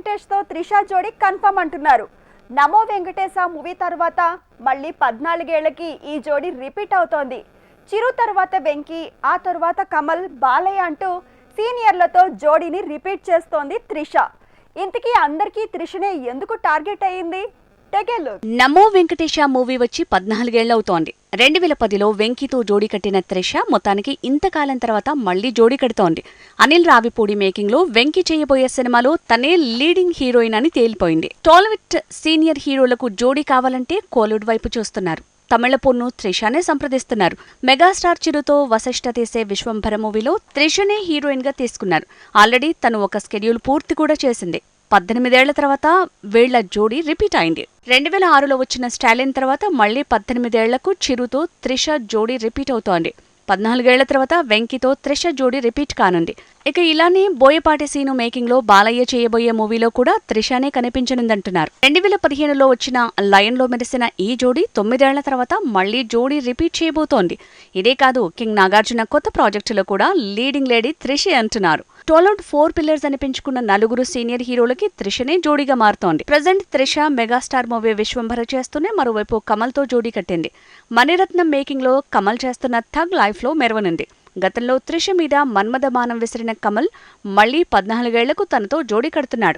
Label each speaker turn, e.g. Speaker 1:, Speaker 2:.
Speaker 1: వెంకటేష్తో త్రిష జోడి కన్ఫర్మ్ అంటున్నారు. నమో వెంకటేశ మూవీ తర్వాత మళ్ళీ పద్నాలుగేళ్ళకి ఈ జోడి రిపీట్ అవుతోంది. చిరు తర్వాత వెంకీ ఆ తర్వాత కమల్ బాలయ్య అంటూ సీనియర్లతో జోడీని రిపీట్ చేస్తోంది త్రిష. ఇంతకీ అందరికీ త్రిషనే ఎందుకు టార్గెట్ అయ్యింది?
Speaker 2: నమో వెంకటేశ మూవీ వచ్చి పద్నాలుగేళ్ళవుతోంది. రెండు వేల పదిలో వెంకీతో జోడీ కట్టిన త్రిష మొత్తానికి ఇంతకాలం తర్వాత మళ్ళీ జోడీ కడుతోంది. అనిల్ రావిపూడి మేకింగ్లో వెంకీ చేయబోయే సినిమాలో తనే లీడింగ్ హీరోయిన్ అని తేలిపోయింది. టాలీవుడ్ సీనియర్ హీరోలకు జోడీ కావాలంటే కోలీవుడ్ వైపు చూస్తున్నారు. తమిళ పొన్ను త్రిషనే సంప్రదిస్తున్నారు. మెగాస్టార్ చిరుతో వశిష్ఠ తీసే విశ్వంభర మూవీలో త్రిషనే హీరోయిన్గా తీసుకున్నారు. ఆల్రెడీ తను ఒక స్కెడ్యూల్ పూర్తి కూడా చేసింది. పద్దెనిమిదేళ్ళ తర్వాత వీళ్ళ జోడీ రిపీట్ అయింది. రెండు వేల ఆరులో వచ్చిన స్టాలిన్ తర్వాత మళ్ళీ పద్దెనిమిదేళ్ళకు చిరుతో త్రిష జోడీ రిపీట్ అవుతోంది. పద్నాలుగేళ్ళ తర్వాత వెంకితో త్రిష జోడీ రిపీట్ కానుంది. ఇక ఇలానే బోయపాటి సీను మేకింగ్లో బాలయ్య చేయబోయే మూవీలో కూడా త్రిషనే కనిపించనుందంటున్నారు. రెండు వేల పదిహేనులో వచ్చిన లయన్లో మెరిసిన ఈ జోడీ తొమ్మిదేళ్ళ తర్వాత మళ్ళీ జోడీ రిపీట్ చేయబోతోంది. ఇదే కాదు కింగ్ నాగార్జున కొత్త ప్రాజెక్టులో కూడా లీడింగ్ లేడీ త్రిషే అంటున్నారు. అవుట్ ఫోర్ పిల్లర్స్ అనిపించుకున్న నలుగురు సీనియర్ హీరోలకి త్రిషనే జోడీగా మారుతోంది. Present Trisha megastar movie Vishwambhara చేస్తూనే మరోవైపు కమల్తో జోడీ కట్టింది. మణిరత్నం మేకింగ్లో కమల్ చేస్తున్న థగ్ లైఫ్లో మెరవనుంది. గతంలో త్రిష మీద మన్మథమానం విసిరిన కమల్ మళ్ళీ పద్నాలుగేళ్ళకు తనతో జోడీ కడుతున్నాడు.